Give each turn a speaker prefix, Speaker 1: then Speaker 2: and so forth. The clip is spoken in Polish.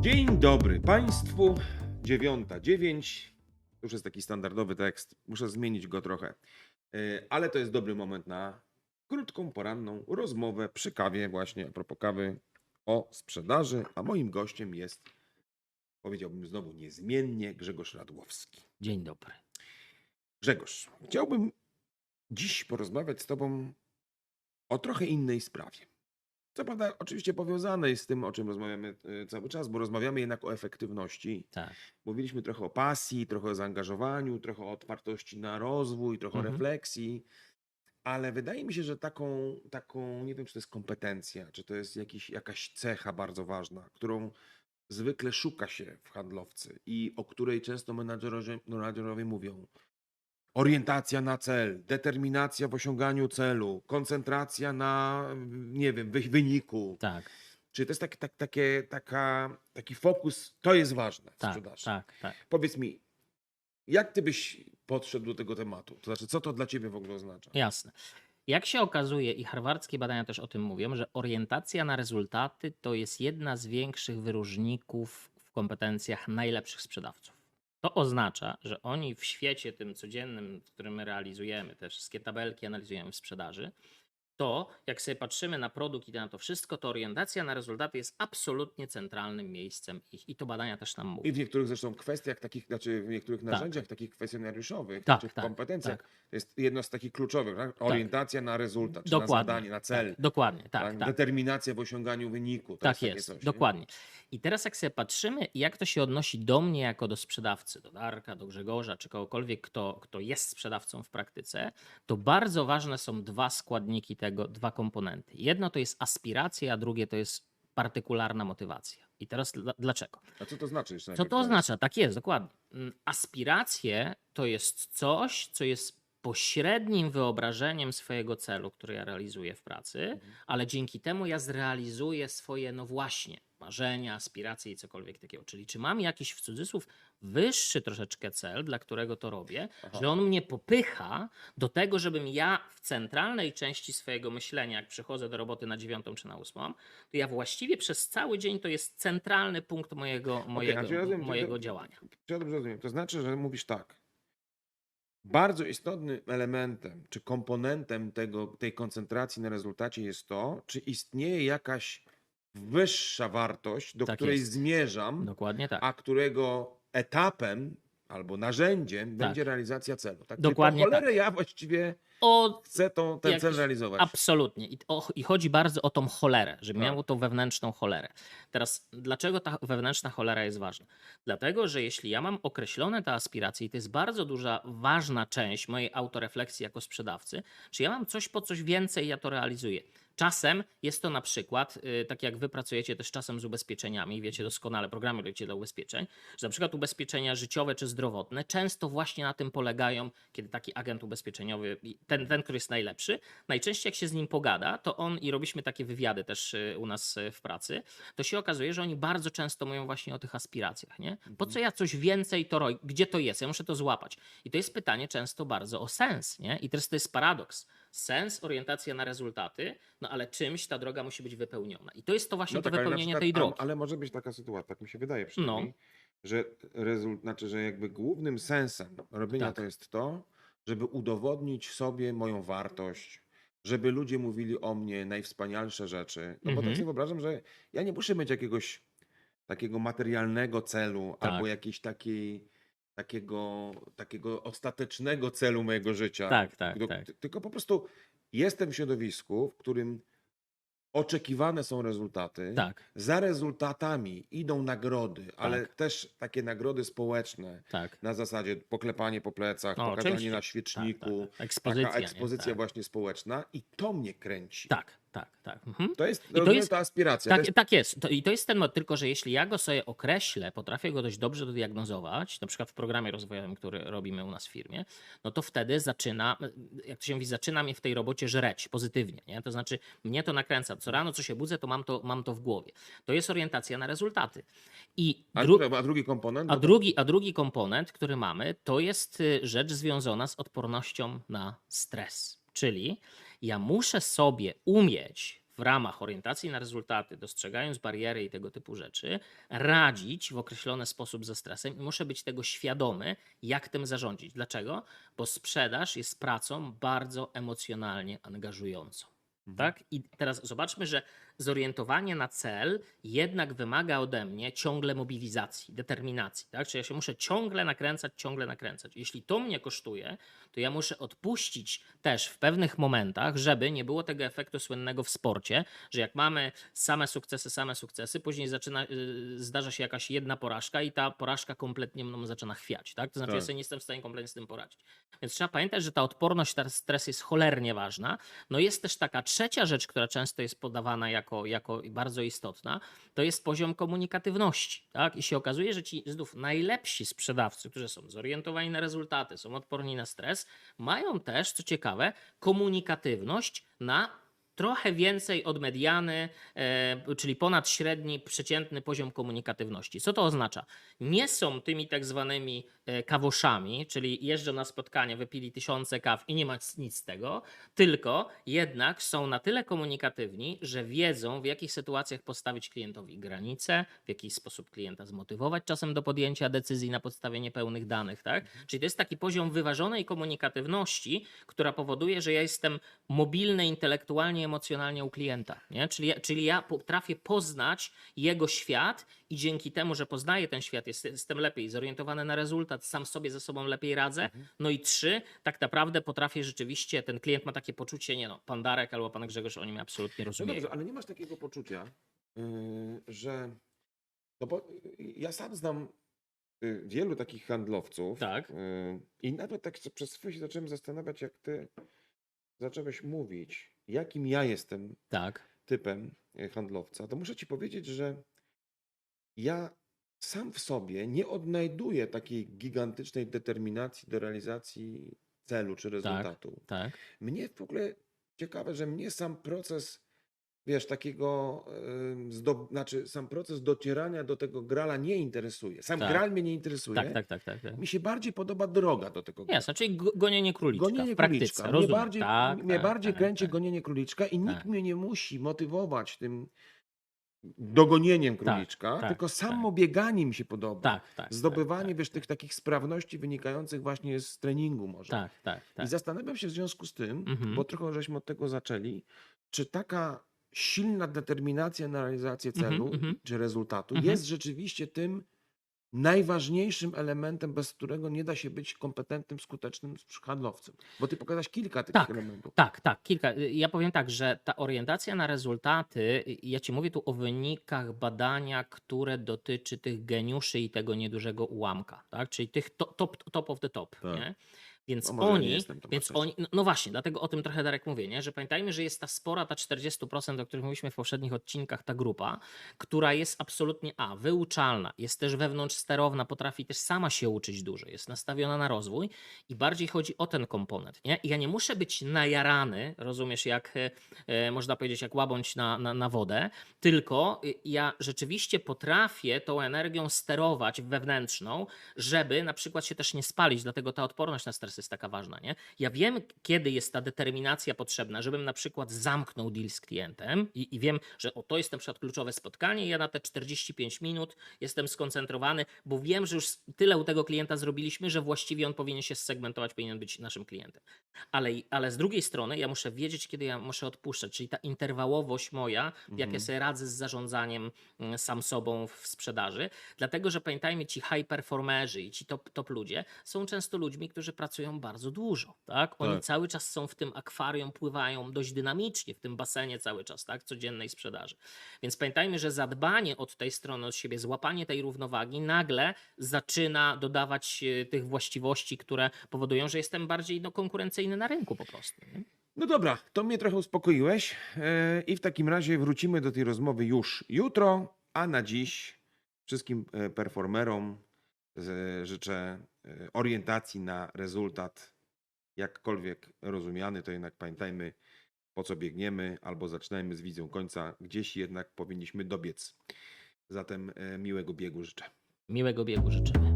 Speaker 1: Dzień dobry Państwu. Dziewiąta dziewięć. To już jest taki standardowy tekst. Muszę zmienić go trochę. E, Ale to jest dobry moment na krótką, poranną rozmowę przy kawie, właśnie a propos kawy o sprzedaży. A moim gościem jest, powiedziałbym znowu niezmiennie, Grzegorz Radłowski.
Speaker 2: Dzień dobry.
Speaker 1: Grzegorz, chciałbym dziś porozmawiać z Tobą o trochę innej sprawie. Co prawda, oczywiście powiązane jest z tym, o czym rozmawiamy e, cały czas, bo rozmawiamy jednak o efektywności.
Speaker 2: Tak.
Speaker 1: Mówiliśmy trochę o pasji, trochę o zaangażowaniu, trochę o otwartości na rozwój, trochę
Speaker 2: Mhm.
Speaker 1: o refleksji, ale wydaje mi się, że taką, taką, nie wiem, czy to jest kompetencja, czy to jest jakiś, jakaś cecha bardzo ważna, którą zwykle szuka się w handlowcy i o której często menadżerowie, menadżerowie mówią. Orientacja na cel, determinacja w osiąganiu celu, koncentracja na, nie wiem, wy- wyniku.
Speaker 2: Tak,
Speaker 1: Czy to jest tak, tak, takie, taka, taki fokus, to jest ważne w
Speaker 2: tak,
Speaker 1: sprzedaży.
Speaker 2: tak, tak.
Speaker 1: Powiedz mi, jak ty byś podszedł do tego tematu? To znaczy, co to dla ciebie w ogóle oznacza?
Speaker 2: Jasne. Jak się okazuje, i harwardzkie badania też o tym mówią, że orientacja na rezultaty to jest jedna z większych wyróżników w kompetencjach najlepszych sprzedawców. To oznacza, że oni w świecie tym codziennym, w którym my realizujemy, te wszystkie tabelki analizujemy w sprzedaży, to jak sobie patrzymy na produkt i na to wszystko, to orientacja na rezultaty jest absolutnie centralnym miejscem ich. I to badania też nam mówią.
Speaker 1: I w niektórych zresztą kwestiach takich, znaczy w niektórych
Speaker 2: Tak.
Speaker 1: narzędziach takich kwestionariuszowych,
Speaker 2: Tak,
Speaker 1: czy w
Speaker 2: tak,
Speaker 1: kompetencjach,
Speaker 2: tak.
Speaker 1: to jest jedno z takich kluczowych, tak? orientacja na rezultat, czy na
Speaker 2: Dokładnie.
Speaker 1: zadanie, na cel,
Speaker 2: Tak, dokładnie, tak,
Speaker 1: tak?
Speaker 2: tak.
Speaker 1: determinacja w osiąganiu wyniku.
Speaker 2: Tak jest,
Speaker 1: coś, nie?
Speaker 2: dokładnie. I teraz jak sobie patrzymy, jak to się odnosi do mnie jako do sprzedawcy, do Darka, do Grzegorza, czy kogokolwiek, kto, kto jest sprzedawcą w praktyce, to bardzo ważne są dwa składniki tego, dwa komponenty. Jedno to jest aspiracja, a drugie to jest partykularna motywacja. I teraz dla, dlaczego?
Speaker 1: A co to znaczy? jeszcze
Speaker 2: Co to oznacza? Tak jest, dokładnie. Mm, Aspiracje to jest coś, co jest pośrednim wyobrażeniem swojego celu, który ja realizuję w pracy,
Speaker 1: Mhm.
Speaker 2: ale dzięki temu ja zrealizuję swoje, no właśnie, marzenia, aspiracje i cokolwiek takiego. Czyli czy mam jakiś w cudzysłów wyższy troszeczkę cel, dla którego to robię,
Speaker 1: Aha.
Speaker 2: że on mnie popycha do tego, żebym ja w centralnej części swojego myślenia, jak przychodzę do roboty na dziewiątą czy na ósmą, to ja właściwie przez cały dzień to jest centralny punkt mojego, mojego,
Speaker 1: czyli rozumiem,
Speaker 2: mojego działania.
Speaker 1: Czy ja dobrze rozumiem? To znaczy, że mówisz tak. Bardzo istotnym elementem czy komponentem tego, tej koncentracji na rezultacie jest to, czy istnieje jakaś wyższa wartość, do
Speaker 2: Tak
Speaker 1: której
Speaker 2: jest.
Speaker 1: zmierzam,
Speaker 2: Dokładnie tak.
Speaker 1: a którego etapem albo narzędziem
Speaker 2: Tak.
Speaker 1: będzie realizacja celu. Tak?
Speaker 2: Dokładnie
Speaker 1: po cholerę ja właściwie
Speaker 2: O,
Speaker 1: chcę tą, ten
Speaker 2: Jakiś
Speaker 1: cel realizować.
Speaker 2: absolutnie. I, o, I chodzi bardzo o tą cholerę, żeby
Speaker 1: Tak.
Speaker 2: miało tą wewnętrzną cholerę. Teraz, dlaczego ta wewnętrzna cholera jest ważna? Dlatego, że jeśli ja mam określone te aspiracje, i to jest bardzo duża, ważna część mojej autorefleksji jako sprzedawcy, czy ja mam coś po coś więcej, ja to realizuję. Czasem jest to na przykład, y, tak jak wy pracujecie też czasem z ubezpieczeniami, wiecie doskonale, programujecie dla ubezpieczeń, że na przykład ubezpieczenia życiowe czy zdrowotne często właśnie na tym polegają, kiedy taki agent ubezpieczeniowy, ten, ten który jest najlepszy, najczęściej jak się z nim pogada, to on i robiliśmy takie wywiady też y, u nas y, w pracy, to się okazuje, że oni bardzo często mówią właśnie o tych aspiracjach, nie? Po co ja coś więcej to robię? Gdzie to jest? Ja muszę to złapać. I to jest pytanie często bardzo o sens, nie? I teraz to jest paradoks. Sens, orientacja na rezultaty, no ale czymś ta droga musi być wypełniona. I to jest to właśnie to
Speaker 1: tak,
Speaker 2: wypełnienie
Speaker 1: przykład-
Speaker 2: tej drogi.
Speaker 1: Ale, może być taka sytuacja, tak mi się wydaje
Speaker 2: No.
Speaker 1: przynajmniej, że rezult, znaczy, że jakby głównym sensem robienia
Speaker 2: Tak.
Speaker 1: to jest to, żeby udowodnić sobie moją wartość, żeby ludzie mówili o mnie najwspanialsze rzeczy. No bo
Speaker 2: Mhm.
Speaker 1: tak sobie wyobrażam, że ja nie muszę mieć jakiegoś takiego materialnego celu
Speaker 2: Tak.
Speaker 1: albo jakiejś takiej takiego, takiego ostatecznego celu mojego życia.
Speaker 2: Tak, tak,
Speaker 1: Do-
Speaker 2: tak.
Speaker 1: ty- Tylko po prostu jestem w środowisku, w którym oczekiwane są rezultaty.
Speaker 2: Tak,
Speaker 1: Za rezultatami idą nagrody, ale
Speaker 2: Tak.
Speaker 1: też takie nagrody społeczne
Speaker 2: tak.
Speaker 1: na zasadzie poklepanie po plecach,
Speaker 2: No,
Speaker 1: pokazanie
Speaker 2: oczywiście.
Speaker 1: na
Speaker 2: Tak,
Speaker 1: świeczniku,
Speaker 2: tak, tak. Ekspozycja.
Speaker 1: taka
Speaker 2: nie?
Speaker 1: ekspozycja
Speaker 2: Tak.
Speaker 1: właśnie społeczna i to mnie kręci.
Speaker 2: Tak, tak, tak. Mhm.
Speaker 1: To jest,
Speaker 2: to
Speaker 1: rozumiem,
Speaker 2: jest-
Speaker 1: ta aspiracja.
Speaker 2: Tak,
Speaker 1: to jest,
Speaker 2: tak jest. To, I to jest ten mod, tylko że jeśli ja go sobie określę, potrafię go dość dobrze dodiagnozować, na przykład w programie rozwojowym, który robimy u nas w firmie, no to wtedy zaczyna, jak to się mówi, zaczyna mnie w tej robocie żreć pozytywnie. Nie? To znaczy mnie to nakręca. Co rano, co się budzę, to mam to, mam to w głowie. To jest orientacja na rezultaty. I
Speaker 1: a,
Speaker 2: dru-
Speaker 1: drugi, a drugi komponent?
Speaker 2: a,
Speaker 1: to-
Speaker 2: drugi, a drugi komponent, który mamy, to jest y, rzecz związana z odpornością na stres. Czyli ja muszę sobie umieć w ramach orientacji na rezultaty, dostrzegając bariery i tego typu rzeczy, radzić w określony sposób ze stresem i muszę być tego świadomy, jak tym zarządzić. Dlaczego? Bo sprzedaż jest pracą bardzo emocjonalnie angażującą. Tak? I teraz zobaczmy, że zorientowanie na cel jednak wymaga ode mnie ciągle mobilizacji, determinacji. Tak? Czyli ja się muszę ciągle nakręcać, ciągle nakręcać. Jeśli to mnie kosztuje, to ja muszę odpuścić też w pewnych momentach, żeby nie było tego efektu słynnego w sporcie, że jak mamy same sukcesy, same sukcesy, później zaczyna, y, zdarza się jakaś jedna porażka i ta porażka kompletnie mną zaczyna chwiać. Tak? To znaczy, ja
Speaker 1: Tak.
Speaker 2: sobie nie jestem w stanie kompletnie z tym poradzić. Więc trzeba pamiętać, że ta odporność na stres jest cholernie ważna. No jest też taka trzecia rzecz, która często jest podawana jako, jako bardzo istotna, to jest poziom komunikatywności. Tak? I się okazuje, że ci znów najlepsi sprzedawcy, którzy są zorientowani na rezultaty, są odporni na stres, mają też, co ciekawe, komunikatywność na trochę więcej od mediany, e, czyli ponad średni, przeciętny poziom komunikatywności. Co to oznacza? Nie są tymi tak zwanymi e, kawoszami, czyli jeżdżą na spotkania, wypili tysiące kaw i nie ma nic z tego, tylko jednak są na tyle komunikatywni, że wiedzą w jakich sytuacjach postawić klientowi granice, w jaki sposób klienta zmotywować czasem do podjęcia decyzji na podstawie niepełnych danych, tak? Czyli to jest taki poziom wyważonej komunikatywności, która powoduje, że ja jestem mobilny intelektualnie, emocjonalnie u klienta, nie? Czyli, ja- czyli ja potrafię poznać jego świat i dzięki temu, że poznaję ten świat, jest- jestem lepiej zorientowany na rezultat, sam sobie ze sobą lepiej radzę. No i trzy, tak naprawdę potrafię rzeczywiście, ten klient ma takie poczucie, nie no, pan Darek albo pan Grzegorz, oni mnie absolutnie
Speaker 1: No
Speaker 2: rozumieją.
Speaker 1: dobrze, ale nie masz takiego poczucia, yy, że. No bo yy, ja sam znam yy, wielu takich handlowców.
Speaker 2: Tak.
Speaker 1: I nawet tak przez chwilę się zacząłem zastanawiać, jak ty zacząłeś mówić, jakim ja jestem
Speaker 2: Tak,
Speaker 1: typem yy, handlowca, to muszę ci powiedzieć, że ja sam w sobie nie odnajduję takiej gigantycznej determinacji do realizacji celu czy rezultatu.
Speaker 2: tak,
Speaker 1: Mnie w ogóle ciekawe, że mnie sam proces, wiesz, takiego, ym, zdob- znaczy sam proces docierania do tego grala nie interesuje. Sam
Speaker 2: Tak.
Speaker 1: gral mnie nie interesuje.
Speaker 2: tak, tak, tak, tak. tak.
Speaker 1: Mi się bardziej podoba droga do tego grala.
Speaker 2: Jasne, czyli go- gonienie króliczka
Speaker 1: Gonienie
Speaker 2: w praktyce,
Speaker 1: króliczka. Mnie bardziej,
Speaker 2: tak,
Speaker 1: mnie
Speaker 2: tak,
Speaker 1: bardziej
Speaker 2: tak,
Speaker 1: kręci
Speaker 2: tak.
Speaker 1: gonienie króliczka i nikt
Speaker 2: Tak.
Speaker 1: mnie nie musi motywować tym dogonieniem
Speaker 2: Tak,
Speaker 1: króliczka,
Speaker 2: tak,
Speaker 1: tylko samo
Speaker 2: tak.
Speaker 1: bieganie mi się podoba.
Speaker 2: Tak, tak.
Speaker 1: Zdobywanie,
Speaker 2: tak,
Speaker 1: wiesz,
Speaker 2: tak,
Speaker 1: tych takich sprawności wynikających właśnie z treningu może.
Speaker 2: Tak, tak, tak.
Speaker 1: I zastanawiam się w związku z tym,
Speaker 2: Mhm.
Speaker 1: bo trochę żeśmy od tego zaczęli, czy taka silna determinacja na realizację
Speaker 2: Mhm,
Speaker 1: celu
Speaker 2: mhm.
Speaker 1: czy rezultatu
Speaker 2: Mhm.
Speaker 1: jest rzeczywiście tym najważniejszym elementem, bez którego nie da się być kompetentnym, skutecznym handlowcem. Bo ty pokazałeś kilka takich
Speaker 2: Tak.
Speaker 1: elementów.
Speaker 2: Tak, tak, kilka. Y, Ja powiem tak, że ta orientacja na rezultaty, y, ja ci mówię tu o wynikach badania, które dotyczy tych geniuszy i tego niedużego ułamka, tak? Czyli tych to- top, top of the top,
Speaker 1: Tak.
Speaker 2: nie? Więc
Speaker 1: No
Speaker 2: oni, więc oni, no, no właśnie, dlatego o tym trochę Darek mówię, nie? że pamiętajmy, że jest ta spora, ta 40%, o których mówiliśmy w poprzednich odcinkach, ta grupa, która jest absolutnie A, wyuczalna, jest też wewnątrz sterowna, potrafi też sama się uczyć dużo, jest nastawiona na rozwój i bardziej chodzi o ten komponent. Nie? I ja nie muszę być najarany, rozumiesz, jak e, e, można powiedzieć, jak łabądź na, na, na wodę, tylko ja rzeczywiście potrafię tą energią sterować wewnętrzną, żeby na przykład się też nie spalić, dlatego ta odporność na stres jest taka ważna. Nie? Ja wiem, kiedy jest ta determinacja potrzebna, żebym na przykład zamknął deal z klientem i, i wiem, że o, to jest na przykład kluczowe spotkanie ja na te 45 minut jestem skoncentrowany, bo wiem, że już tyle u tego klienta zrobiliśmy, że właściwie on powinien się segmentować, powinien być naszym klientem. Ale, ale z drugiej strony ja muszę wiedzieć, kiedy ja muszę odpuszczać, czyli ta interwałowość moja, jak ja
Speaker 1: Mhm.
Speaker 2: sobie radzę z zarządzaniem mm, sam sobą w sprzedaży. Dlatego, że pamiętajmy, ci high performerzy i ci top, top ludzie są często ludźmi, którzy pracują bardzo dużo. Tak? Oni
Speaker 1: Tak.
Speaker 2: cały czas są w tym akwarium, pływają dość dynamicznie, w tym basenie cały czas, tak? codziennej sprzedaży. Więc pamiętajmy, że zadbanie od tej strony, od siebie, złapanie tej równowagi nagle zaczyna dodawać e, tych właściwości, które powodują, że jestem bardziej no, konkurencyjny na rynku po prostu. Nie?
Speaker 1: No dobra, to mnie trochę uspokoiłeś e, i w takim razie wrócimy do tej rozmowy już jutro, a na dziś wszystkim e, performerom życzę orientacji na rezultat, jakkolwiek rozumiany, to jednak pamiętajmy po co biegniemy, albo zaczynajmy z wizją końca, gdzieś jednak powinniśmy dobiec. Zatem e, miłego biegu życzę.
Speaker 2: Miłego biegu życzymy.